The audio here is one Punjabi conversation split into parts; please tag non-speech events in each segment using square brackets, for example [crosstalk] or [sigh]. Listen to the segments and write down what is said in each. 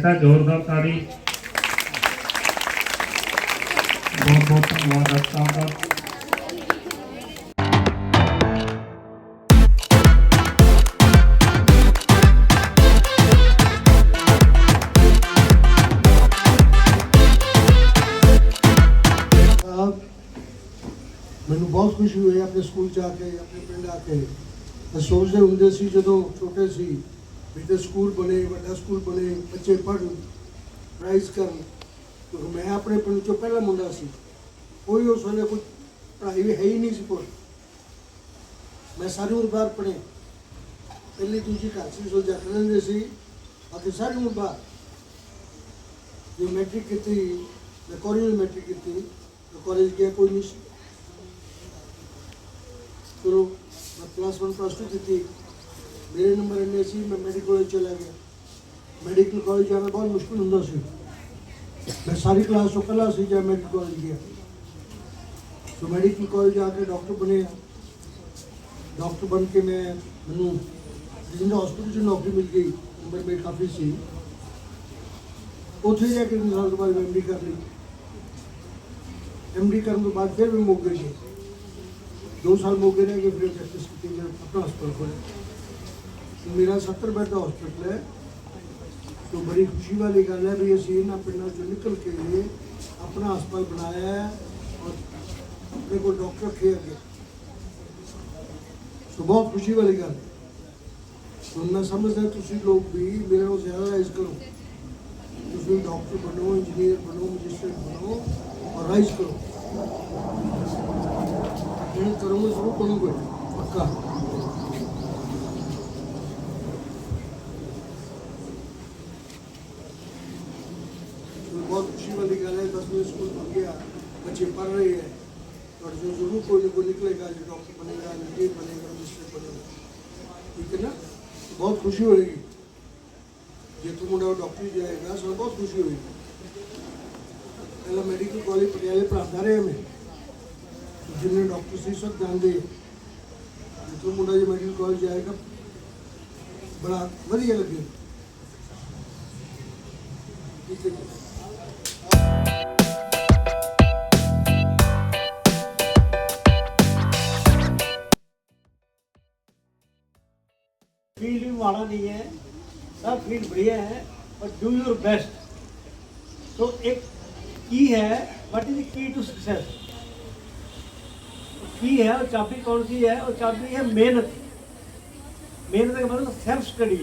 ਬੇਟਾ ਜ਼ੋਰਦਾਰ ਤਾੜੀ। ਬਹੁਤ ਬਹੁਤ ਧੰਨਵਾਦ ਅਫਸਰ ਮੈਨੂੰ ਬਹੁਤ ਖੁਸ਼ੀ ਹੋਈ ਆਪਣੇ ਸਕੂਲ ਜਾ ਕੇ, ਆਪਣੇ ਪਿੰਡ ਆ ਕੇ। ਸੋਚਦੇ ਹੁੰਦੇ ਸੀ ਜਦੋਂ ਛੋਟੇ ਸੀ ਵੀ ਤੇ ਸਕੂਲ ਬਣੇ, ਵੱਡਾ ਸਕੂਲ ਬਣੇ, ਬੱਚੇ ਪੜ੍ਹਨ ਪ੍ਰਾਈਜ਼ ਕਰਨ। ਕਿਉਂਕਿ ਮੈਂ ਆਪਣੇ ਪਿੰਡ ਚੋਂ ਪਹਿਲਾ ਮੁੰਡਾ ਸੀ। ਕੋਈ ਉਸ ਵੇਲੇ ਕੋਈ ਪੜ੍ਹਾਈ ਵੀ ਹੈ ਹੀ ਨਹੀਂ ਸੀ ਕੋਈ। ਮੈਂ ਸਾਰੀ ਉਮਰ ਬਾਹਰ ਪੜ੍ਹਿਆ। ਪਹਿਲੀ, ਦੂਜੀ ਘਰ ਸੀ ਸੋ ਜਾ ਰਹਿੰਦੇ ਸੀ। ਬਾਕੀ ਸਾਰੀ ਉਮਰ ਬਾਹਰ। ਜੇ ਮੈਟ੍ਰਿਕ ਕੀਤੀ, ਮੈਂ ਕਾਲਜ ਮੈਟ੍ਰਿਕ ਕੀਤੀ। ਮੈਂ ਕਾਲਜ ਗਿਆ, ਕੋਈ ਨਹੀਂ ਸੀ। ਚਲੋ, ਮੈਂ ਪਲੱਸ 1 ਪਲੱਸ 2 ਕੀਤੀ। ਮੇਰੇ ਨੰਬਰ ਇੰਨੇ ਸੀ, ਮੈਂ ਮੈਡੀਕਲ ਕਾਲਜ ਚਲਾ ਗਿਆ। ਮੈਡੀਕਲ ਕਾਲਜ ਜਾਣਾ ਬਹੁਤ ਮੁਸ਼ਕਿਲ ਹੁੰਦਾ ਸੀ। ਮੈਂ ਸਾਰੀ ਕਲਾਸ ਤੋਂ ਪਹਿਲਾਂ ਸੀ ਜਾਂ ਮੈਡੀਕਲ ਕਾਲਜ ਗਿਆ। ਸੋ ਮੈਡੀਕਲ ਕਾਲਜ ਜਾ ਕੇ ਡਾਕਟਰ ਬਣਿਆ ਡਾਕਟਰ ਬਣ ਕੇ ਮੈਂ, ਮੈਨੂੰ ਜਿੰਦਾ ਹਸਪੀਟਲ 'ਚ ਨੌਕਰੀ ਮਿਲ ਗਈ, ਨੰਬਰ ਮੇਰੀ ਕਾਫੀ ਸੀ। ਉੱਥੇ ਜਾ ਕੇ ਤਿੰਨ ਸਾਲ ਤੋਂ ਬਾਅਦ ਐਮਡੀ ਕਰ ਲਈ। ਐਮਡੀ ਕਰਨ ਤੋਂ ਬਾਅਦ ਫਿਰ ਵੀ ਮੋਗੇ ਗਏ ਦੋ ਸਾਲ ਮੋਗੇ ਰਹਿ ਕੇ ਫਿਰ ਪ੍ਰੈਕਟਿਸ ਕੀਤੀ, ਮੈਂ ਆਪਣਾ ਹਸਪਤਾਲ ਖੋਲ੍ਹਿਆ। ਮੇਰਾ 70 ਬੈੱਡ ਦਾ ਹਸਪਤਾਲ ਹੈ ਤੋਂ ਬੜੀ ਖੁਸ਼ੀ ਵਾਲੀ ਗੱਲ ਹੈ ਵੀ ਅਸੀਂ ਇਹਨਾਂ ਪਿੰਡਾਂ ਚੋਂ ਨਿਕਲ ਕੇ ਆਪਣਾ ਹਸਪਤਾਲ ਬਣਾਇਆ ਹੈ ਔਰ ਆਪਣੇ ਕੋਲ ਡਾਕਟਰ ਰੱਖੇ ਅੱਗੇ ਸੋ ਬਹੁਤ ਖੁਸ਼ੀ ਵਾਲੀ ਗੱਲ ਹੈ ਸੋ ਮੈਂ ਸਮਝਦਾ ਤੁਸੀਂ ਲੋਕ ਵੀ ਮੇਰੇ ਨੂੰ ਜ਼ਿਆਦਾ ਰਾਈਜ਼ ਕਰੋ ਤੁਸੀਂ ਡਾਕਟਰ ਬਣੋ ਇੰਜੀਨੀਅਰ ਬਣੋ ਮੈਜਿਸਟ੍ਰੇਟ ਬਣੋ ਔਰ ਰਾਈਜ਼ ਕਰੋ ਇਹ ਕਰੋਗੇ ਜ਼ਰੂਰ ਬਣੋਗੇ ਪੱਕਾ स्कूल बन गया, बच्चे पढ़ रहे हैं, और जो ज़रूर कोई वो निकलेगा, जो डॉक्टर बनेगा इंजीनियर बनेगा मिनिस्टर बनेगा ठीक है ना? बहुत खुशी होगी। ये तो मुंडा डॉक्टर जाएगा उसमें बहुत खुशी होगी। पहला मेडिकल कॉलेज पटियाले पढ़ा रहे हमें। जिन्हें डॉक्टर से सब ध्यान दे। तो मुंडा जो मेडिकल कॉलेज जाएगा। बड़ा बढ़िया लगे। ठीक है फ़ील्ड भी माड़ा नहीं है, सब फ़ील्ड बढ़िया है और डू योर बेस्ट तो एक की है what is key to success की है और चाबी कौन सी है? और चाबी है मेहनत मेहनत का मतलब सेल्फ स्टडी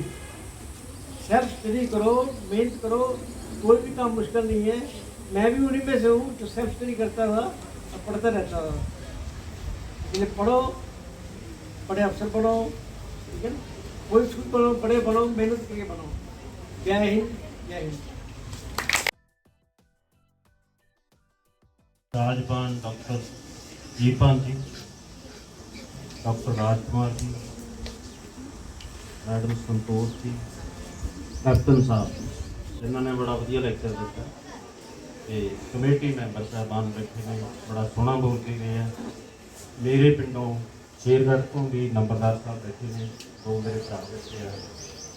सेल्फ स्टडी करो, मेहनत करो, कोई भी काम मुश्किल नहीं है। मैं भी उन्हीं में से हूँ जो सेल्फ स्टडी करता था और पढ़ता रहता था इसलिए पढ़ो, बड़े अफसर बनो, ठीक है ना? कोई स्कूल बनो बड़े बनो मेहनत करके बनो जय हिंद जय हिंद ਰਾਜਪਾਲ ਡਾਕਟਰ ਜੀਪਾਲ ਜੀ ਡਾਕਟਰ ਰਾਜਕੁਮਾਰ ਜੀ ਮੈਡਮ ਸੰਤੋਸ਼ ਜੀ ਕੈਪਟਨ ਸਾਹਿਬ ਜਿਨ੍ਹਾਂ ਨੇ ਬੜਾ ਵਧੀਆ ਲੈਕਚਰ ਦਿੱਤਾ ਤੇ ਕਮੇਟੀ ਮੈਂਬਰ ਸਾਹਿਬਾਨ ਬੈਠੇ ਨੇ ਬੜਾ ਸੋਹਣਾ ਬੋਲ ਕੇ ਗਏ ਆ ਮੇਰੇ ਪਿੰਡੋਂ ਸ਼ੇਰਗੜ੍ਹ ਤੋਂ ਵੀ ਨੰਬਰਦਾਰ ਸਾਹਿਬ ਬੈਠੇ ਨੇ, ਦੋ ਮੇਰੇ ਭਰਾ ਬੈਠੇ ਆ,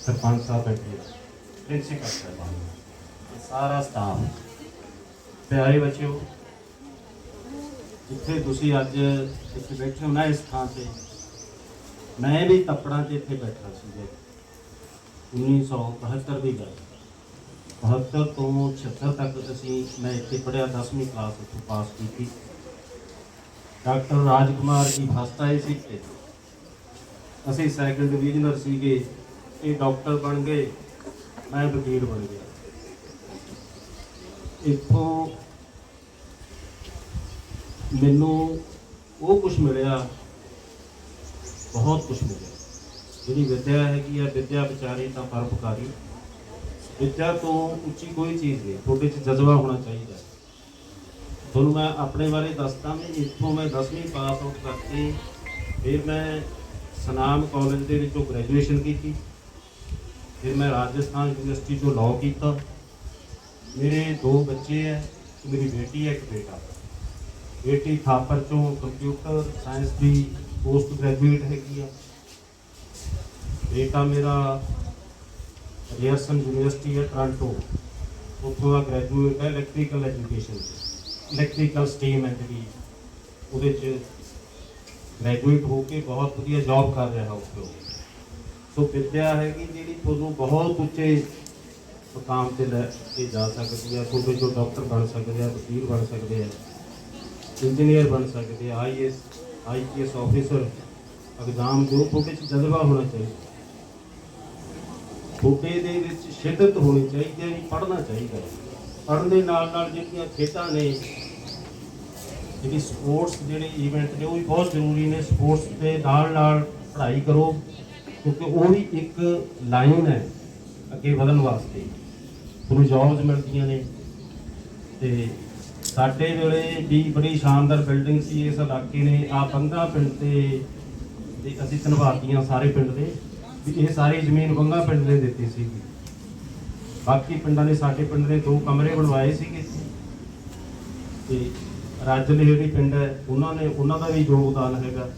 ਸਰਪੰਚ ਸਾਹਿਬ ਬੈਠੇ ਆ। ਪ੍ਰਿੰਸੀਪਲ ਸਾਹਿਬਾਨ ਸਾਰਾ ਸਟਾਫ। ਪਿਆਰੇ ਬੱਚਿਓ, ਜਿੱਥੇ ਤੁਸੀਂ ਅੱਜ ਇੱਥੇ ਬੈਠੇ ਹੋ ਨਾ ਇਸ ਥਾਂ ਤੇ, ਮੈਂ ਵੀ ਤੱਪੜਾਂ 'ਚ ਇੱਥੇ ਬੈਠਾ ਸੀ ਜੀ। 1972 ਦੀ ਗੱਲ। 72 ਤੋਂ 76 ਤੱਕ ਅਸੀਂ ਮੈਂ ਇੱਥੇ ਪੜਿਆ 10ਵੀਂ ਕਲਾਸ ਉੱਥੋਂ ਪਾਸ ਕੀਤੀ। ਡਾਕਟਰ ਰਾਜਕੁਮਾਰ ਜੀ ਫਸਟ ਆਏ ਸੀ ਅਸੀਂ ਸੈਕੰਡ ਡਿਵੀਜ਼ਨਰ ਸੀਗੇ, ਇਹ ਡਾਕਟਰ ਬਣ ਗਏ, ਮੈਂ ਵਕੀਲ ਬਣ ਗਿਆ। ਇੱਥੋਂ ਮੈਨੂੰ ਉਹ ਕੁਝ ਮਿਲਿਆ, ਬਹੁਤ ਕੁਝ ਮਿਲਿਆ। ਜਿਹੜੀ ਵਿਦਿਆ ਹੈਗੀ ਆ, ਵਿਦਿਆ ਵਿਚਾਰੇ ਤਾਂ ਪਰਪਕਾਰੀ ਵਿਦਿਆ ਤੋਂ ਉੱਚੀ ਕੋਈ ਚੀਜ਼ ਨਹੀਂ, ਤੁਹਾਡੇ 'ਚ ਜਜ਼ਬਾ ਹੋਣਾ ਚਾਹੀਦਾ। ਤੁਹਾਨੂੰ ਮੈਂ ਆਪਣੇ ਬਾਰੇ ਦੱਸਦਾ ਵੀ ਇੱਥੋਂ ਮੈਂ 10ਵੀਂ ਪਾਸ ਆਊਟ ਕਰਕੇ ਫਿਰ ਮੈਂ ਸਨਾਮ ਕਾਲਜ ਦੇ ਵਿੱਚੋਂ ਗ੍ਰੈਜੂਏਸ਼ਨ ਕੀਤੀ। ਫਿਰ ਮੈਂ ਰਾਜਸਥਾਨ ਯੂਨੀਵਰਸਿਟੀ ਤੋਂ ਲਾਅ ਕੀਤਾ। ਮੇਰੇ ਦੋ ਬੱਚੇ ਹੈ ਮੇਰੀ ਬੇਟੀ ਹੈ, ਇੱਕ ਬੇਟਾ। ਬੇਟੀ ਥਾਪਰ ਚੋਂ ਕੰਪਿਊਟਰ ਸਾਇੰਸ ਦੀ ਪੋਸਟ ਗ੍ਰੈਜੂਏਟ ਹੈਗੀ ਆ। ਬੇਟਾ ਮੇਰਾ ਜੇਅਰਸਨ ਯੂਨੀਵਰਸਿਟੀ ਹੈ ਟੋਰਾਂਟੋ। ਉੱਥੋਂ ਦਾ ਗ੍ਰੈਜੂਏਟ ਹੈ ਇਲੈਕਟ੍ਰੀਕਲ ਐਜੂਕੇਸ਼ਨ ਇਲੈਕਟ੍ਰੀਕਲ ਸਟੀਮ ਹੈ ਜਿਹੜੀ, ਉਹਦੇ ਚ ਗ੍ਰੈਜੂਏਟ ਹੋ ਕੇ ਬਹੁਤ ਵਧੀਆ ਜੌਬ ਕਰ ਰਿਹਾ ਉੱਥੇ ਉਹ। ਸੋ ਵਿਦਿਆ ਹੈਗੀ ਜਿਹੜੀ ਤੁਹਾਨੂੰ ਬਹੁਤ ਉੱਚੇ ਮੁਕਾਮ ਤੇ ਲੈ ਕੇ ਜਾ ਸਕਦੀ ਹੈ, ਤੁਹਾਡੇ ਜੋ ਡਾਕਟਰ ਬਣ ਸਕਦੇ ਆ, ਵਕੀਲ ਬਣ ਸਕਦੇ ਆ ਇੰਜੀਨੀਅਰ ਬਣ ਸਕਦੇ ਆ ਆਈਐਸ ਆਈਪੀਐਸ ਆਫੀਸਰ ਐਗਜ਼ਾਮ ਜੋ ਤੁਹਾਡੇ ਚ ਜਜ਼ਬਾ ਹੋਣਾ ਚਾਹੀਦਾ ਤੁਹਾਡੇ ਦੇ ਵਿੱਚ ਸ਼ਿੱਦਤ ਹੋਣੀ ਚਾਹੀਦੀ ਹੈ ਪੜ੍ਹਨਾ ਚਾਹੀਦਾ ਪੜ੍ਹਨ ਦੇ ਨਾਲ ਨਾਲ ਜਿਹੜੀਆਂ ਖੇਡਾਂ ਨੇ ਜਿਹੜੀ ਸਪੋਰਟਸ ਜਿਹੜੇ ਇਵੈਂਟ ਨੇ, ਉਹ ਵੀ ਬਹੁਤ ਜ਼ਰੂਰੀ ਨੇ। ਸਪੋਰਟਸ ਦੇ ਨਾਲ ਨਾਲ ਪੜ੍ਹਾਈ ਕਰੋ, ਕਿਉਂਕਿ ਉਹ ਵੀ ਇੱਕ ਲਾਈਨ ਹੈ ਅੱਗੇ ਵਧਣ ਵਾਸਤੇ। ਤੁਹਾਨੂੰ ਜੌਬਸ ਮਿਲਦੀਆਂ ਨੇ। ਤੇ ਸਾਡੇ ਵੇਲੇ ਵੀ ਬੜੀ ਸ਼ਾਨਦਾਰ ਬਿਲਡਿੰਗ ਸੀ, ਇਸ ਇਲਾਕੇ ਨੇ। ਆ ਬੰਗਾ ਪਿੰਡ ਤੇ ਤੇ ਅਸੀਂ ਧੰਨਵਾਦੀਆਂ ਸਾਰੇ ਪਿੰਡ ਦੇ, ਵੀ ਇਹ ਸਾਰੀ ਜ਼ਮੀਨ ਬੰਗਾ ਪਿੰਡ ਨੇ ਦਿੱਤੀ ਸੀਗੀ। ਬਾਕੀ ਪਿੰਡਾਂ ਨੇ ਸਾਡੇ ਪਿੰਡ ਨੇ ਦੋ ਕਮਰੇ ਬਣਵਾਏ ਸੀਗੇ। ਤੇ ਰਾਜਲੇ ਜਿਹੜੀ ਪਿੰਡ ਹੈ, ਉਹਨਾਂ ਨੇ ਉਹਨਾਂ ਦਾ ਵੀ ਯੋਗਦਾਨ ਹੈਗਾ।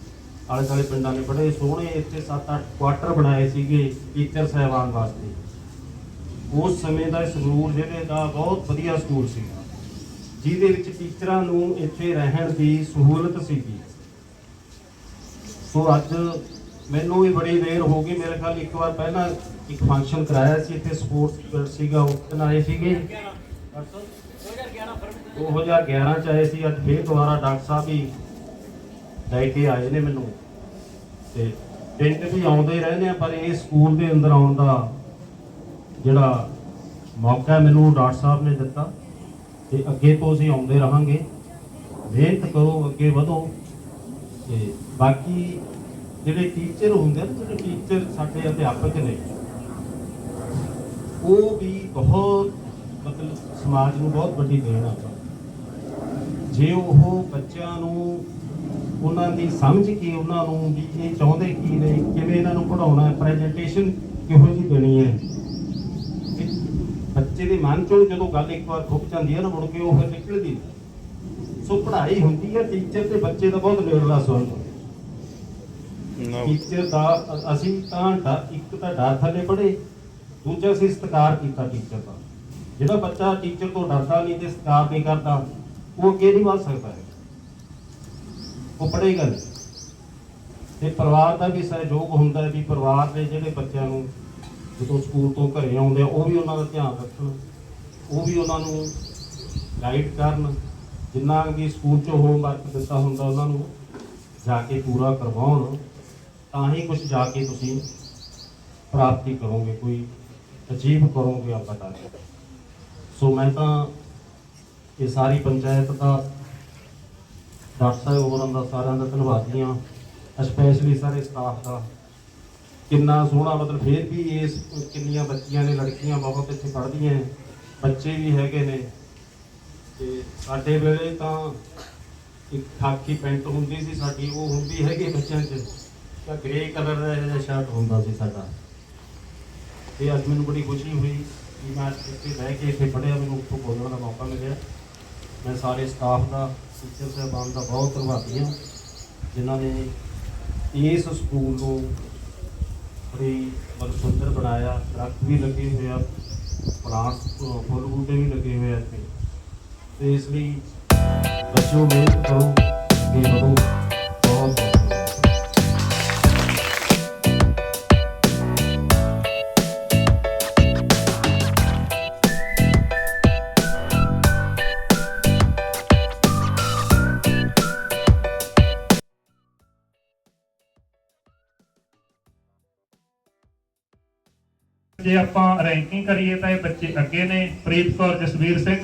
ਆਲੇ ਦੁਆਲੇ ਪਿੰਡਾਂ ਨੇ ਬੜੇ ਸੋਹਣੇ ਇੱਥੇ 7-8 ਕੁਆਟਰ ਬਣਾਏ ਸੀਗੇ ਟੀਚਰ ਸਾਹਿਬਾਨ ਵਾਸਤੇ। ਉਸ ਸਮੇਂ ਦਾ ਸੰਗਰੂਰ ਜ਼ਿਲ੍ਹੇ ਦਾ ਬਹੁਤ ਵਧੀਆ ਸਕੂਲ ਸੀ। ਜਿਹਦੇ ਵਿੱਚ ਟੀਚਰਾਂ ਨੂੰ ਇੱਥੇ ਰਹਿਣ ਦੀ ਸਹੂਲਤ ਸੀਗੀ। ਸੋ ਅੱਜ ਮੈਨੂੰ ਵੀ ਬੜੀ ਦੇਰ ਹੋ ਗਈ। ਮੇਰੇ ਖਿਆਲ ਇੱਕ ਵਾਰ ਪਹਿਲਾਂ ਇੱਕ ਫੰਕਸ਼ਨ ਕਰਾਇਆ ਸੀ। ਇੱਥੇ ਸਪੋਰਟਸ ਸੀਗਾ, ਉਹ ਦਿਨ ਆਏ ਸੀਗੇ। 2011 ਚ ਆਏ ਸੀ, ਅੱਜ ਫੇਰ ਦੁਬਾਰਾ ਡਾਕਟਰ ਸਾਹਿਬ ਵੀ ਲੈ ਕੇ ਆਏ ਨੇ ਮੈਨੂੰ। ਤੇ ਪਿੰਡ ਵੀ ਆਉਂਦੇ ਰਹਿੰਦੇ ਆ, ਪਰ ਇਹ ਸਕੂਲ ਦੇ ਅੰਦਰ ਆਉਣ ਦਾ ਜਿਹੜਾ ਮੌਕਾ ਮੈਨੂੰ ਡਾਕਟਰ ਸਾਹਿਬ ਨੇ ਦਿੱਤਾ। ਤੇ ਅੱਗੇ ਤੋਂ ਅਸੀਂ ਆਉਂਦੇ ਰਹਾਂਗੇ। ਮਿਹਨਤ ਕਰੋ, ਅੱਗੇ ਵਧੋ। ਤੇ ਬਾਕੀ ਜਿਹੜੇ ਟੀਚਰ ਹੁੰਦੇ ਨੇ, ਜਿਹੜੇ ਟੀਚਰ ਸਾਡੇ ਅਧਿਆਪਕ ਨੇ, ਉਹ ਵੀ ਬਹੁਤ ਮਤਲਬ ਸਮਾਜ ਨੂੰ ਬਹੁਤ ਵੱਡੀ ਦੇਣ ਆ। ਜੇ ਉਹ ਬੱਚਿਆਂ ਨੂੰ ਉਹਨਾਂ ਦੀ ਸਮਝ ਕੇ ਉਹਨਾਂ ਨੂੰ ਵੀ ਇਹ ਚਾਹੁੰਦੇ ਕੀ ਨੇ ਕਿਵੇਂ ਇਹਨਾਂ ਨੂੰ ਪੜਾਉਣਾ ਹੈ ਪ੍ਰੈਜੈਂਟੇਸ਼ਨ ਕਿਹੋ ਜਿਹੀ ਦੇਣੀ ਹੈ। ਬੱਚੇ ਦੇ ਮਨ ਚੋਂ ਜਦੋਂ ਗੱਲ ਇੱਕ ਵਾਰ ਖੁੱਭ ਜਾਂਦੀ ਹੈ ਨਾ ਮੁੜ ਕੇ ਉਹ ਫਿਰ ਨਿਕਲਦੀ ਨਹੀਂ। ਸੋ ਪੜ੍ਹਾਈ ਹੁੰਦੀ ਹੈ ਟੀਚਰ ਤੇ ਬੱਚੇ ਦਾ ਬਹੁਤ ਨੇੜਲਾ ਸੰਬੰਧ ਟੀਚਰ ਦਾ ਅਸੀਂ ਤਾਂ ਇੱਕ ਤਾਂ ਡਰ ਥੱਲੇ ਪੜੇ ਦੂਜਾ ਅਸੀਂ ਸਤਿਕਾਰ ਕੀਤਾ ਟੀਚਰ ਦਾ। ਜਿਹੜਾ ਬੱਚਾ ਟੀਚਰ ਤੋਂ ਡਰਦਾ ਨਹੀਂ ਤੇ ਸਤਿਕਾਰ ਨਹੀਂ ਕਰਦਾ ਉਹ ਅੱਗੇ ਨਹੀਂ ਵਧ ਸਕਦਾ ਹੈ ਉਹ ਪੜ੍ਹੇਗਾ ਨਹੀਂ ਤੇ ਪਰਿਵਾਰ ਦਾ ਵੀ ਸਹਿਯੋਗ ਹੁੰਦਾ ਵੀ ਪਰਿਵਾਰ ਦੇ ਜਿਹੜੇ ਬੱਚਿਆਂ ਨੂੰ ਜਦੋਂ ਸਕੂਲ ਤੋਂ ਘਰੇ ਆਉਂਦੇ ਆ, ਉਹ ਵੀ ਉਹਨਾਂ ਦਾ ਧਿਆਨ ਰੱਖਣ, ਉਹ ਵੀ ਉਹਨਾਂ ਨੂੰ ਗਾਈਡ ਕਰਨ। ਜਿੰਨਾ ਵੀ ਸਕੂਲ 'ਚ ਹੋਮਵਰਕ ਦਿੱਤਾ ਹੁੰਦਾ ਉਹਨਾਂ ਨੂੰ ਜਾ ਕੇ ਪੂਰਾ ਕਰਵਾਉਣ, ਤਾਂ ਹੀ ਕੁਝ ਜਾ ਕੇ ਤੁਸੀਂ ਪ੍ਰਾਪਤੀ ਕਰੋਗੇ, ਕੋਈ ਅਚੀਵ ਕਰੋਗੇ ਆਪਾਂ ਟਾਰਗੇਟ ਸੋ ਮੈਂ ਤਾਂ ਇਹ ਸਾਰੀ ਪੰਚਾਇਤ ਦਾ ਡਾਕਟਰ ਸਾਹਿਬ ਹੋਰਾਂ ਦਾ ਸਾਰਿਆਂ ਦਾ ਧੰਨਵਾਦੀ ਹਾਂ ਸਪੈਸ਼ਲੀ ਸਾਰੇ ਸਟਾਫ ਦਾ। ਕਿੰਨਾ ਸੋਹਣਾ ਮਤਲਬ ਫੇਰ ਵੀ ਇਸ ਕਿੰਨੀਆਂ ਬੱਚੀਆਂ ਨੇ, ਲੜਕੀਆਂ ਬਹੁਤ ਇੱਥੇ ਪੜ੍ਹਦੀਆਂ ਬੱਚੇ ਵੀ ਹੈਗੇ ਨੇ। ਤੇ ਸਾਡੇ ਵੇਲੇ ਤਾਂ ਇੱਕ ਖਾਕੀ ਪੈਂਟ ਹੁੰਦੀ ਸੀ ਸਾਡੀ, ਉਹ ਹੁੰਦੀ ਹੈਗੀ ਬੱਚਿਆਂ 'ਚ। ਤਾਂ ਗ੍ਰੇ ਕਲਰ ਦਾ ਜਿਹੜਾ ਸ਼ਰਟ ਹੁੰਦਾ ਸੀ ਸਾਡਾ। ਤੇ ਅੱਜ ਮੈਨੂੰ ਬੜੀ ਖੁਸ਼ੀ ਹੋਈ ਕਿ ਮੈਂ ਅੱਜ ਇੱਥੇ ਬਹਿ ਕੇ ਇੱਥੇ ਪੜ੍ਹਿਆ, ਮੈਨੂੰ ਉੱਥੋਂ ਬੋਲਣ ਦਾ ਮੌਕਾ ਮਿਲਿਆ। ਮੈਂ ਸਾਰੇ ਸਟਾਫ ਦਾ ਟੀਚਰ ਸਾਹਿਬਾਨ ਦਾ ਬਹੁਤ ਧੰਨਵਾਦੀ ਹਾਂ, ਜਿਨ੍ਹਾਂ ਨੇ ਇਸ ਸਕੂਲ ਨੂੰ ਬੜੀ ਮਤਲਬ ਸੁੰਦਰ ਬਣਾਇਆ, ਦਰਖਤ ਵੀ ਲੱਗੇ ਹੋਏ ਆ, ਪਲਾਂਟਸ, ਫੁੱਲ ਬੂਟੇ ਵੀ ਲੱਗੇ ਹੋਏ ਆ ਇੱਥੇ। ਤੇ ਇਸ ਲਈ ਬੱਚਿਓ ਮਿਹਨਤ ਕਰੋ। ਜੇ ਆਪਾਂ ਰੈਂਕਿੰਗ ਕਰੀਏ ਤਾਂ ਇਹ ਬੱਚੇ ਅੱਗੇ ਨੇ, ਪ੍ਰੀਤ ਕੌਰ, ਜਸਵੀਰ ਸਿੰਘ।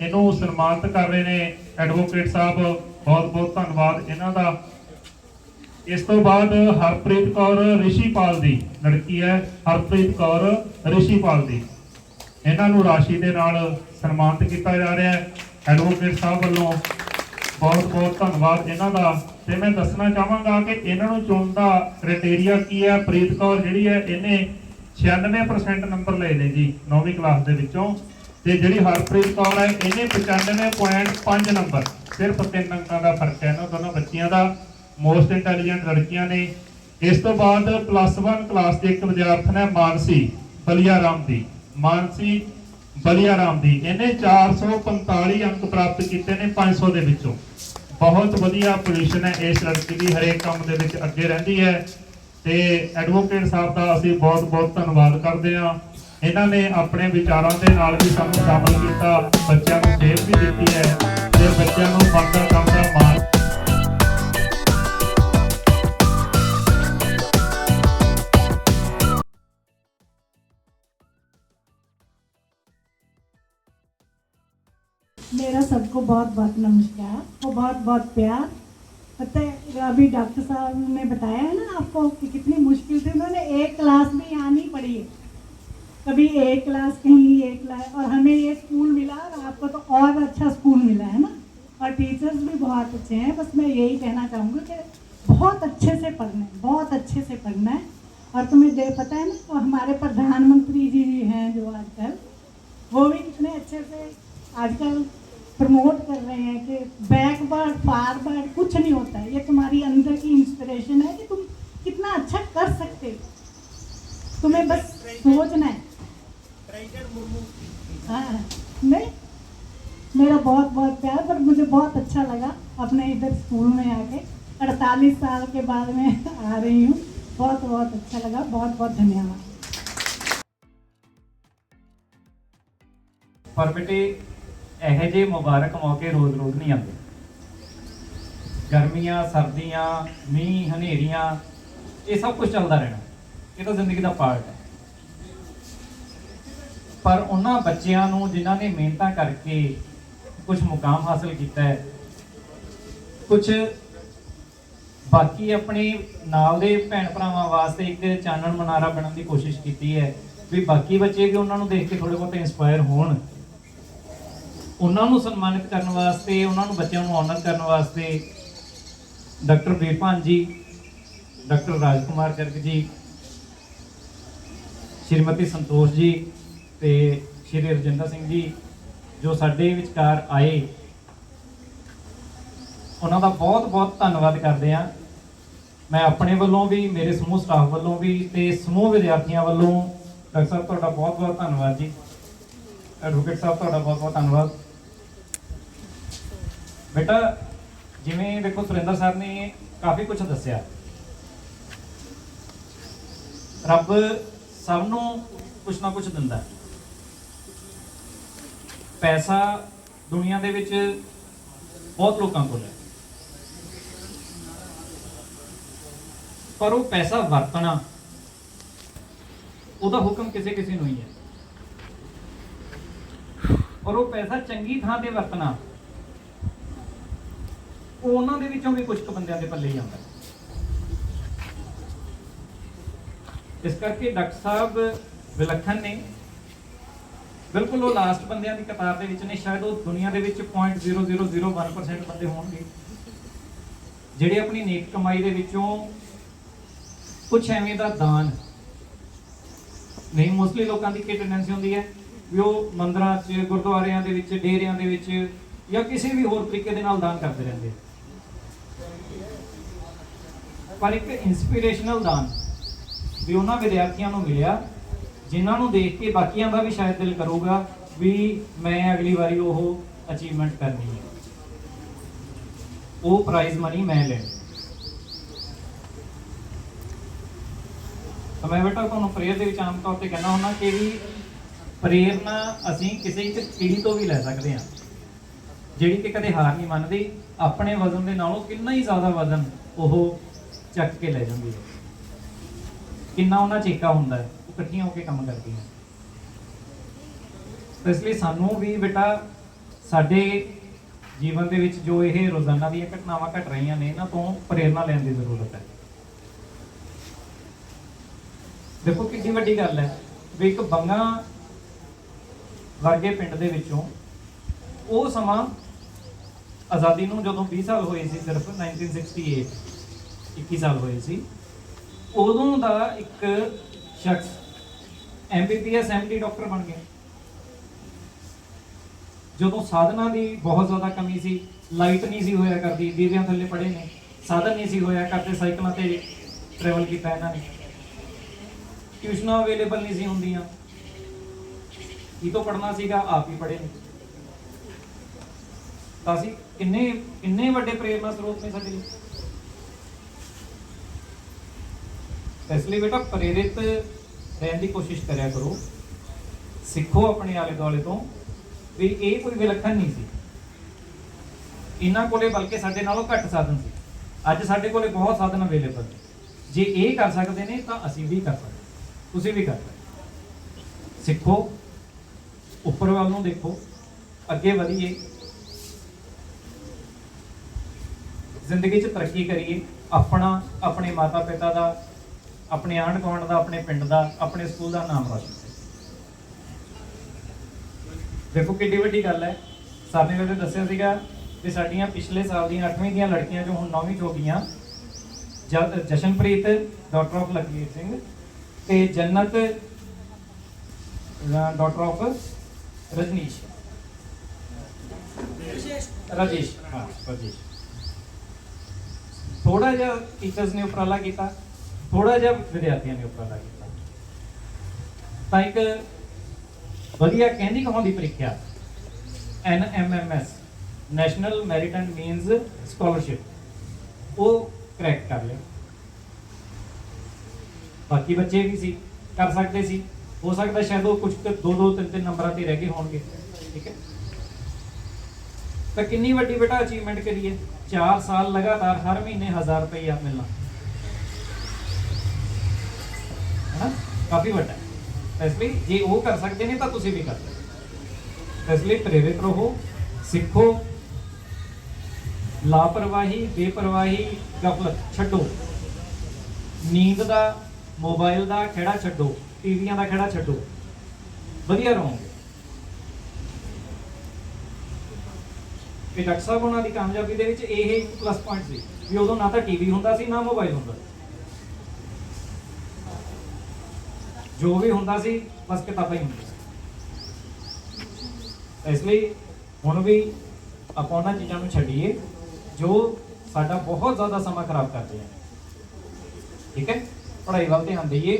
ਇਹਨੂੰ ਸਨਮਾਨਿਤ ਕਰ ਰਹੇ ਨੇ ਐਡਵੋਕੇਟ ਸਾਹਿਬ। ਬਹੁਤ ਬਹੁਤ ਧੰਨਵਾਦ ਇਹਨਾਂ ਦਾ। ਇਸ ਤੋਂ ਬਾਅਦ ਹਰਪ੍ਰੀਤ ਕੌਰ ਰਿਸ਼ੀਪਾਲ ਦੀ ਲੜਕੀ ਹੈ, ਹਰਪ੍ਰੀਤ ਕੌਰ ਰਿਸ਼ੀਪਾਲ ਦੀ। ਇਹਨਾਂ ਨੂੰ ਰਾਸ਼ੀ ਦੇ ਨਾਲ ਸਨਮਾਨਿਤ ਕੀਤਾ ਜਾ ਰਿਹਾ ਹੈ। ਐਡਵੋਕੇਟ ਸਾਹਿਬ ਵੱਲੋਂ ਬਹੁਤ ਬਹੁਤ ਧੰਨਵਾਦ ਇਹਨਾਂ ਦਾ। ਤੇ ਮੈਂ ਦੱਸਣਾ ਚਾਹਾਂਗਾ ਕਿ ਇਹਨਾਂ ਨੂੰ ਚੁਣਨ ਦਾ ਕ੍ਰਾਈਟੇਰੀਆ ਕੀ ਹੈ? ਪ੍ਰੀਤ ਕੌਰ ਜਿਹੜੀ ਹੈ, ਇਹਨੇ 96% ਨੰਬਰ ਲਏ ਨੇ ਜੀ 9ਵੀਂ ਕਲਾਸ ਦੇ ਵਿੱਚੋਂ। ਤੇ ਜਿਹੜੀ ਹਰਪ੍ਰੀਤ ਕੌਰ ਹੈ, ਇਹਨੇ 95.5 ਨੰਬਰ ਸਿਰਫ ਤਿੰਨ ਅੰਕਾਂ ਦਾ ਫ਼ਰਕ ਹੈ ਇਹਨਾਂ ਦੋਨਾਂ ਬੱਚੀਆਂ ਦਾ। ਮੋਸਟ ਇੰਟੈਲੀਜੈਂਟ ਲੜਕੀਆਂ ਨੇ। ਇਸ ਤੋਂ ਬਾਅਦ ਪਲੱਸ 1 ਕਲਾਸ ਦੇ ਇੱਕ ਵਿਦਿਆਰਥਣ ਹੈ ਮਾਨਸੀ ਬਲੀਆਰਾਮ ਦੀ। ਮਾਨਸੀ ਬਲੀਆਰਾਮ ਦੀ। ਇਹਨੇ 445 ਅੰਕ ਪ੍ਰਾਪਤ ਕੀਤੇ ਨੇ 500 ਦੇ ਵਿੱਚੋਂ। ਬਹੁਤ ਵਧੀਆ ਪੋਜੀਸ਼ਨ ਹੈ ਇਸ ਲੜਕੀ ਦੀ। ਹਰੇਕ ਕੰਮ ਦੇ ਵਿੱਚ ਅੱਗੇ ਰਹਿੰਦੀ ਹੈ। ਤੇ ਐਡਵੋਕੇਟ ਸਾਹਿਬ ਦਾ ਅਸੀਂ ਬਹੁਤ ਬਹੁਤ ਧੰਨਵਾਦ ਕਰਦੇ ਹਾਂ ਇਹਨਾਂ ਨੇ ਆਪਣੇ ਵਿਚਾਰਾਂ ਦੇ ਨਾਲ ਵੀ ਸਾਨੂੰ ਸ਼ਾਮਲ ਕੀਤਾ ਬੱਚਿਆਂ ਨੂੰ ਸੇਧ ਵੀ ਦਿੱਤੀ ਹੈ ਤੇ ਬੱਚਿਆਂ ਨੂੰ ਬਣਦਾ ਕੰਮ ਦਾ ਮਾਣ मेरा सबको बहुत बहुत नमस्कार और बहुत बहुत प्यार पता है अभी डॉक्टर साहब ने बताया है ना आपको कि कितनी मुश्किल से उन्होंने एक क्लास में नहीं पढ़ी है। कभी एक क्लास कहीं, एक क्लास, और हमें ये स्कूल मिला और आपको तो और अच्छा स्कूल मिला, है ना? और टीचर्स भी बहुत अच्छे हैं। बस मैं यही कहना चाहूँगी कि बहुत अच्छे से पढ़ना है, बहुत अच्छे से पढ़ना है। और तुम्हें दे, पता है ना तो हमारे प्रधानमंत्री जी हैं जो आजकल, वो भी कितने अच्छे से आजकल प्रमोट कर रहे हैं कि बैक बार, फार बार कुछ नहीं होता है। ये तुम्हारी अंदर की इंस्पिरेशन है कि तुम कितना अच्छा कर सकते हो। तुम्हें बस सोचना है। हाँ, हाँ। नहीं, मेरा बहुत बहुत प्यार, पर मुझे बहुत अच्छा लगा अपने इधर स्कूल में आके। अड़तालीस साल के बाद में [laughs] आ रही हूँ। बहुत बहुत अच्छा लगा। बहुत बहुत धन्यवाद। परमिटी ਇਹੋ ਜਿਹੇ ਮੁਬਾਰਕ ਮੌਕੇ ਰੋਜ਼-ਰੋਜ਼ ਨਹੀਂ ਆਉਂਦੇ। ਗਰਮੀਆਂ, ਸਰਦੀਆਂ, ਮੀਂਹ, ਹਨੇਰੀਆਂ, ਇਹ ਸਭ ਕੁਝ ਚੱਲਦਾ ਰਹਿਣਾ। ਇਹ ਤਾਂ ਜ਼ਿੰਦਗੀ ਦਾ ਪਾਰਟ ਹੈ। ਪਰ ਉਹਨਾਂ ਬੱਚਿਆਂ ਨੂੰ ਜਿਨ੍ਹਾਂ ਨੇ ਮਿਹਨਤਾਂ ਕਰਕੇ ਕੁਝ ਮੁਕਾਮ ਹਾਸਲ ਕੀਤਾ ਹੈ ਕੁਝ ਬਾਕੀ ਆਪਣੇ ਨਾਲ ਦੇ ਭੈਣ ਭਰਾਵਾਂ ਵਾਸਤੇ ਇੱਕ ਚਾਨਣ ਮਨਾਰਾ ਬਣਨ ਦੀ ਕੋਸ਼ਿਸ਼ ਕੀਤੀ ਹੈ, ਵੀ ਬਾਕੀ ਬੱਚੇ ਵੀ ਉਹਨਾਂ ਨੂੰ ਦੇਖ ਕੇ ਥੋੜੇ ਬਹੁਤ ਇਨਸਪਾਇਰ ਹੋਣ। ਉਹਨਾਂ ਨੂੰ ਸਨਮਾਨਿਤ ਕਰਨ ਵਾਸਤੇ, ਉਹਨਾਂ ਨੂੰ ਬੱਚਿਆਂ ਨੂੰ ਆਨਰ ਕਰਨ ਵਾਸਤੇ ਡਾਕਟਰ ਵੀਰਪਾਨ ਜੀ, ਡਾਕਟਰ ਰਾਜਕੁਮਾਰ ਚਰਕ ਜੀ, ਸ਼੍ਰੀਮਤੀ ਸੰਤੋਸ਼ ਜੀ ਤੇ ਸ਼੍ਰੀ ਰਜਿੰਦਰ ਸਿੰਘ ਜੀ, ਜੋ ਸਾਡੇ ਵਿਚਕਾਰ ਆਏ, ਉਹਨਾਂ ਦਾ ਬਹੁਤ ਬਹੁਤ ਧੰਨਵਾਦ ਕਰਦੇ ਹਾਂ। ਮੈਂ ਆਪਣੇ ਵੱਲੋਂ ਵੀ, ਮੇਰੇ ਸਮੂਹ ਸਟਾਫ ਵੱਲੋਂ ਵੀ ਤੇ ਸਮੂਹ ਵਿਦਿਆਰਥੀਆਂ ਵੱਲੋਂ ਡਾਕਟਰ ਸਾਹਿਬ ਤੁਹਾਡਾ ਬਹੁਤ ਬਹੁਤ ਧੰਨਵਾਦ ਜੀ। ਐਡਵੋਕੇਟ ਸਾਹਿਬ ਤੁਹਾਡਾ ਬਹੁਤ ਬਹੁਤ ਧੰਨਵਾਦ। ਬੇਟਾ, ਜਿਵੇਂ ਦੇਖੋ ਸੁਰਿੰਦਰ ਸਰ ਨੇ ਕਾਫੀ ਕੁਝ ਦੱਸਿਆ। ਰੱਬ ਸਭ ਨੂੰ ਕੁਝ ਨਾ ਕੁਝ ਦਿੰਦਾ ਹੈ। ਪੈਸਾ ਦੁਨੀਆ ਦੇ ਵਿੱਚ ਬਹੁਤ ਲੋਕਾਂ ਕੋਲ ਹੈ। ਪਰ ਉਹ ਪੈਸਾ ਵਰਤਣਾ, ਉਹਦਾ ਹੁਕਮ ਕਿਸੇ ਕਿਸੇ ਨੂੰ ਹੀ ਹੈ। ਔਰ ਉਹ ਪੈਸਾ ਚੰਗੀ ਥਾਂ ਤੇ ਵਰਤਣਾ ਉਹਨਾਂ ਦੇ ਵਿੱਚੋਂ ਵੀ ਕੁਝ ਕੁ ਬੰਦਿਆਂ ਦੇ ਪੱਲੇ ਹੀ ਆਉਂਦਾ ਇਸ ਕਰਕੇ ਡਾਕਟਰ ਸਾਹਿਬ ਵਿਲੱਖਣ ਨੇ। ਬਿਲਕੁਲ ਉਹ ਲਾਸਟ ਬੰਦਿਆਂ ਦੀ ਕਤਾਰ ਦੇ ਵਿੱਚ ਨੇ, ਸ਼ਾਇਦ ਉਹ ਦੁਨੀਆ ਦੇ ਵਿੱਚ 0.0001% ਬੰਦੇ ਹੋਣਗੇ। ਜਿਹੜੇ ਆਪਣੀ ਨੇਕ ਕਮਾਈ ਦੇ ਵਿੱਚੋਂ ਕੁਝ ਐਵੇਂ ਦਾ ਦਾਨ ਨਹੀਂ ਮੋਸਟਲੀ ਲੋਕਾਂ ਦੀ ਕੀ ਟੈਂਡੈਂਸੀ ਹੁੰਦੀ ਹੈ ਵੀ ਉਹ ਮੰਦਰਾਂ 'ਚ, ਗੁਰਦੁਆਰਿਆਂ ਦੇ ਵਿੱਚ, ਡੇਰਿਆਂ ਦੇ ਵਿੱਚ ਜਾਂ ਕਿਸੇ ਵੀ ਹੋਰ ਤਰੀਕੇ ਦੇ ਨਾਲ ਦਾਨ ਕਰਦੇ ਰਹਿੰਦੇ ਆ। ਪਰ ਇੱਕ ਇਨਸਪੀਰੇਸ਼ਨਲ ਦਾਨ ਵੀ ਉਹਨਾਂ ਵਿਦਿਆਰਥੀਆਂ ਨੂੰ ਮਿਲਿਆ, ਜਿਨ੍ਹਾਂ ਨੂੰ ਦੇਖ ਕੇ ਬਾਕੀਆਂ ਦਾ ਵੀ ਸ਼ਾਇਦ ਦਿਲ ਕਰੂਗਾ ਵੀ ਮੈਂ ਅਗਲੀ ਵਾਰੀ ਉਹ ਅਚੀਵਮੈਂਟ ਕਰਨੀ ਹੈ। ਉਹ ਪ੍ਰਾਈਜ਼ ਮਨੀ ਮੈਂ ਲੈਣੀ ਤਾਂ ਮੈਂ ਬੇਟਾ ਤੁਹਾਨੂੰ ਪ੍ਰੇਅਰ ਦੇ ਵਿੱਚ ਆਮ ਤੌਰ ਤੇ ਕਹਿੰਦਾ ਹੁੰਦਾ ਕਿ ਵੀ ਪ੍ਰੇਰਨਾ ਅਸੀਂ ਕਿਸੇ ਇੱਕ ਚਿੜੀ ਤੋਂ ਵੀ ਲੈ ਸਕਦੇ ਹਾਂ, ਜਿਹੜੀ ਕਿ ਕਦੇ ਹਾਰ ਨਹੀਂ ਮੰਨਦੀ, ਆਪਣੇ ਵਜ਼ਨ ਦੇ ਨਾਲੋਂ ਕਿੰਨਾ ਹੀ ਜ਼ਿਆਦਾ ਵਜ਼ਨ ਉਹ ਚੱਕ ਕੇ ਲੈ ਜਾਂਦੀ ਹੈ। ਕਿੰਨਾ ਉਹਨਾਂ ਚੇਕਾ ਹੁੰਦਾ ਹੈ, ਉਹ ਇਕੱਠੀਆਂ ਹੋ ਕੇ ਕੰਮ ਕਰਦੀਆਂ। ਤਾਂ ਇਸ ਲਈ ਸਾਨੂੰ ਵੀ ਬੇਟਾ, ਸਾਡੇ ਜੀਵਨ ਦੇ ਵਿੱਚ ਜੋ ਇਹ ਰੋਜ਼ਾਨਾ ਦੀਆਂ ਘਟਨਾਵਾਂ ਘਟ ਰਹੀਆਂ ਨੇ, ਇਹਨਾਂ ਤੋਂ ਪ੍ਰੇਰਣਾ ਲੈਣ ਦੀ ਜ਼ਰੂਰਤ ਹੈ। ਦੇਖੋ ਕਿੰਨੀ ਵੱਡੀ ਗੱਲ ਹੈ ਵੀ ਇੱਕ ਬੰਗਾ ਵਰਗੇ ਪਿੰਡ ਦੇ ਵਿੱਚੋਂ ਉਹ ਸਮਾਂ ਆਜ਼ਾਦੀ ਨੂੰ ਜਦੋਂ 20 ਸਾਲ ਹੋਏ ਸੀ ਸਿਰਫ 1968 21 ਸਾਲ ਹੋਏ ਸੀ, ਉਦੋਂ ਦਾ ਇੱਕ ਸ਼ਖਸ ਐਮਬੀਬੀਐਸ ਐਮਡੀ ਡਾਕਟਰ ਬਣ ਗਿਆ। ਜਦੋਂ ਸਾਧਨਾਂ ਦੀ ਬਹੁਤ ਜ਼ਿਆਦਾ ਕਮੀ ਸੀ ਲਾਈਟ ਨਹੀਂ ਸੀ ਹੋਇਆ ਕਰਦੀ, ਦੀਵਿਆਂ ਥੱਲੇ ਪੜੇ ਨੇ, ਸਾਧਨ ਨਹੀਂ ਸੀ ਹੋਇਆ ਕਰਦੇ, ਸਾਈਕਲਾਂ ਤੇ ਟਰੈਵਲ ਕੀਤਾ ਇਹਨਾਂ ਨੇ। ਟਿਊਸ਼ਨਾਂ ਅਵੇਲੇਬਲ ਨਹੀਂ ਸੀ ਹੁੰਦੀਆਂ। ਕੀ ਤੋਂ ਪੜਨਾ ਸੀਗਾ, ਆਪ ਹੀ ਪੜ੍ਹੇ ਨੇ। ਤਾਂ ਅਸੀਂ ਕਿੰਨੇ ਕਿੰਨੇ ਵੱਡੇ ਪ੍ਰੇਰਨਾ ਸਰੋਤ ਨੇ ਸਾਡੇ ਲਈ ਤਾਂ ਇਸ ਲਈ ਬੇਟਾ ਪ੍ਰੇਰਿਤ ਰਹਿਣ ਦੀ ਕੋਸ਼ਿਸ਼ ਕਰਿਆ ਕਰੋ। ਸਿੱਖੋ ਆਪਣੇ ਆਲੇ ਦੁਆਲੇ ਤੋਂ ਵੀ ਇਹ ਕੋਈ ਵਿਲੱਖਣ ਨਹੀਂ ਸੀ। ਇਹਨਾਂ ਕੋਲੇ ਬਲਕਿ ਸਾਡੇ ਨਾਲੋਂ ਘੱਟ ਸਾਧਨ ਸੀ। ਅੱਜ ਸਾਡੇ ਕੋਲੇ ਬਹੁਤ ਸਾਧਨ ਅਵੇਲੇਬਲ ਨੇ। ਜੇ ਇਹ ਕਰ ਸਕਦੇ ਨੇ ਤਾਂ ਅਸੀਂ ਵੀ ਕਰ ਸਕਦੇ। ਤੁਸੀਂ ਵੀ ਕਰ ਸਕਦੇ। ਸਿੱਖੋ, ਉੱਪਰ ਵੱਲ ਨੂੰ ਦੇਖੋ, ਅੱਗੇ ਵਧੀਏ। ਜ਼ਿੰਦਗੀ 'ਚ ਤਰੱਕੀ ਕਰੀਏ। ਆਪਣਾ, ਆਪਣੇ ਮਾਤਾ ਪਿਤਾ ਦਾ ਆਪਣੇ ਆਂਢ ਗੁਆਂਢ ਦਾ, ਆਪਣੇ ਪਿੰਡ ਦਾ, ਆਪਣੇ ਸਕੂਲ ਦਾ ਨਾਮ ਰੋਸ਼ਨ ਕਰੀਏ ਦੇਖੋ ਕਿੰਨੀ ਵੱਡੀ ਗੱਲ ਹੈ। ਸਰ ਨੇ ਦੱਸਿਆ ਸੀਗਾ ਕਿ ਸਾਡੀਆਂ ਪਿਛਲੇ ਸਾਲ ਦੀਆਂ 8ਵੀਂ ਦੀਆਂ ਲੜਕੀਆਂ ਜੋ ਹੁਣ 9ਵੀਂ ਚ ਹੋ ਗਈਆਂ ਜ- ਜਸ਼ਨਪ੍ਰੀਤ ਡਾਕਟਰ ਆਫ ਲਖਵੀਰ ਸਿੰਘ ਤੇ ਜੰਨਤ ਡਾਕਟਰ ਆਫ ਰਜਨੀਸ਼। ਰਾਜੇਸ਼, ਹਾਂ, ਰਾਜੇਸ਼। ਥੋੜਾ ਜਿਹਾ ਟੀਚਰਸ ਨੇ ਉਪਰਾਲਾ ਕੀਤਾ। ਥੋੜਾ ਜਿਹਾ ਵਿਦਿਆਰਥੀਆਂ ਨੇ ਉੱਪਰ ਕੀਤਾ ਤਾਂ ਇੱਕ ਵਧੀਆ ਕਹਿੰਦੀ ਕਹਾਉਂਦੀ ਪ੍ਰੀਖਿਆ NMMS national merit and means scholarship. ਉਹ ਕਰੈਕਟ ਕਰ ਲਿਆ। ਬਾਕੀ ਬੱਚੇ ਵੀ ਸੀ, ਕਰ ਸਕਦੇ ਸੀ। ਹੋ ਸਕਦਾ ਸ਼ਾਇਦ ਉਹ ਕੁਝ ਕੁ ਦੋ ਦੋ ਤਿੰਨ ਤਿੰਨ ਨੰਬਰਾਂ ਤੇ ਰਹਿ ਗਏ ਹੋਣਗੇ। ਠੀਕ ਹੈ? ਤਾਂ ਕਿੰਨੀ ਵੱਡੀ ਬੇਟਾ ਅਚੀਵਮੈਂਟ ਕਰੀਏ? 4 ਸਾਲ ਲਗਾਤਾਰ ਹਰ ਮਹੀਨੇ 1000 ਰੁਪਈਆ ਮਿਲਣਾ। ਕਾਫੀ ਵੱਡਾ ਹੈ। ਇਸ ਲਈ ਜੇ ਉਹ ਕਰ ਸਕਦੇ ਨੇ ਤਾਂ ਤੁਸੀਂ ਵੀ ਕਰ ਸਕਦੇ ਇਸ ਲਈ ਪ੍ਰੇਰਿਤ ਰਹੋ, ਸਿੱਖੋ, ਲਾਪਰਵਾਹੀ, ਬੇਪਰਵਾਹੀ, ਗਫਲਤ ਛੱਡੋ। ਨੀਂਦ ਦਾ, ਮੋਬਾਈਲ ਦਾ ਖੇੜਾ ਛੱਡੋ, ਟੀਵੀਆਂ ਦਾ ਖੇੜਾ ਛੱਡੋ। ਵਧੀਆ ਰਹੋਗੇ। ਕਿ ਡਾਕਟਰ ਸਾਹਿਬ ਉਹਨਾਂ ਦੀ ਕਾਮਯਾਬੀ ਦੇ ਵਿੱਚ ਇਹ ਪਲੱਸ ਪੁਆਇੰਟ ਸੀ ਵੀ ਉਦੋਂ ਨਾ ਤਾਂ ਟੀਵੀ ਹੁੰਦਾ ਸੀ, ਨਾ ਮੋਬਾਈਲ ਹੁੰਦਾ ਸੀ। ਜੋ ਵੀ ਹੁੰਦਾ ਸੀ, ਬਸ ਕਿਤਾਬਾਂ ਹੀ ਹੁੰਦੀਆਂ ਸੀ। ਇਸ ਲਈ ਹੁਣ ਵੀ ਆਪਾਂ ਉਹਨਾਂ ਚੀਜ਼ਾਂ ਨੂੰ ਛੱਡੀਏ, ਜੋ ਸਾਡਾ ਬਹੁਤ ਜ਼ਿਆਦਾ ਸਮਾਂ ਖਰਾਬ ਕਰਦੇ ਆ। ਠੀਕ ਹੈ? ਪੜ੍ਹਾਈ ਵੱਲ ਧਿਆਨ ਦਈਏ,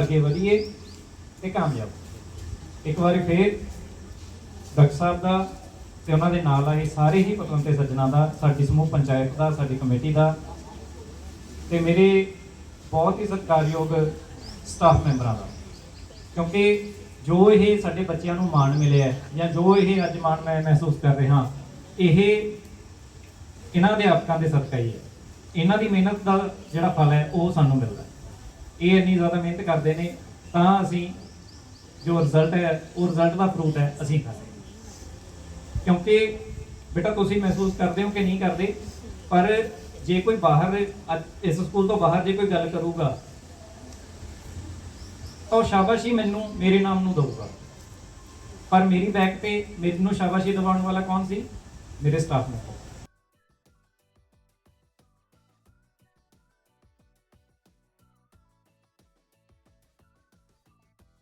ਅੱਗੇ ਵਧੀਏ ਤੇ ਕਾਮਯਾਬ। ਇੱਕ ਵਾਰੀ ਫੇਰ ਡਾਕਟਰ ਸਾਹਿਬ ਦਾ ਤੇ ਉਹਨਾਂ ਦੇ ਨਾਲ ਆਏ ਸਾਰੇ ਹੀ ਪਤਵੰਤੇ ਸੱਜਣਾ ਦਾ, ਸਾਡੀ ਸਮੂਹ ਪੰਚਾਇਤ ਦਾ, ਸਾਡੀ ਕਮੇਟੀ ਦਾ। ਤੇ ਮੇਰੇ ਬਹੁਤ ਹੀ ਸਤਿਕਾਰਯੋਗ ਸਟਾਫ ਮੈਂਬਰਾਂ ਦਾ। ਕਿਉਂਕਿ ਜੋ ਇਹ ਸਾਡੇ ਬੱਚਿਆਂ ਨੂੰ ਮਾਣ ਮਿਲਿਆ ਜਾਂ ਜੋ ਇਹ ਅੱਜ ਮਾਣ ਮੈਂ ਮਹਿਸੂਸ ਕਰ ਰਿਹਾ ਇਹ ਇਹਨਾਂ ਦੇ ਅਧਿਆਪਕਾਂ ਦੇ ਸਦਕਾ ਹੀ ਹੈ। ਇਹਨਾਂ ਦੀ ਮਿਹਨਤ ਦਾ ਜਿਹੜਾ ਫਲ ਹੈ, ਉਹ ਸਾਨੂੰ ਮਿਲਦਾ ਇਹ ਇੰਨੀ ਜ਼ਿਆਦਾ ਮਿਹਨਤ ਕਰਦੇ ਨੇ, ਤਾਂ ਅਸੀਂ ਜੋ ਰਿਜ਼ਲਟ ਹੈ, ਉਹ ਰਿਜ਼ਲਟ ਦਾ ਫਰੂਟ ਹੈ, ਅਸੀਂ ਖਾ ਸਕਦੇ ਕਿਉਂਕਿ ਬੇਟਾ, ਤੁਸੀਂ ਮਹਿਸੂਸ ਕਰਦੇ ਹੋ ਕਿ ਨਹੀਂ ਕਰਦੇ? ਪਰ ਜੇ ਕੋਈ ਬਾਹਰ, ਅੱਜ ਇਸ ਸਕੂਲ ਤੋਂ ਬਾਹਰ ਜੇ ਕੋਈ ਗੱਲ ਕਰੂਗਾ ਤਾਂ ਉਹ ਸ਼ਾਬਾਸ਼ੀ ਮੈਨੂੰ ਮੇਰੇ ਨਾਮ ਨੂੰ ਦਊਗਾ। ਪਰ ਮੇਰੀ ਬੈਕ ਤੇ ਮੈਨੂੰ ਸ਼ਾਬਾਸ਼ੀ ਦਿਵਾਉਣ ਵਾਲਾ ਕੌਣ ਸੀ? ਮੇਰੇ ਸਟਾਫ ਮੈਂਬਰ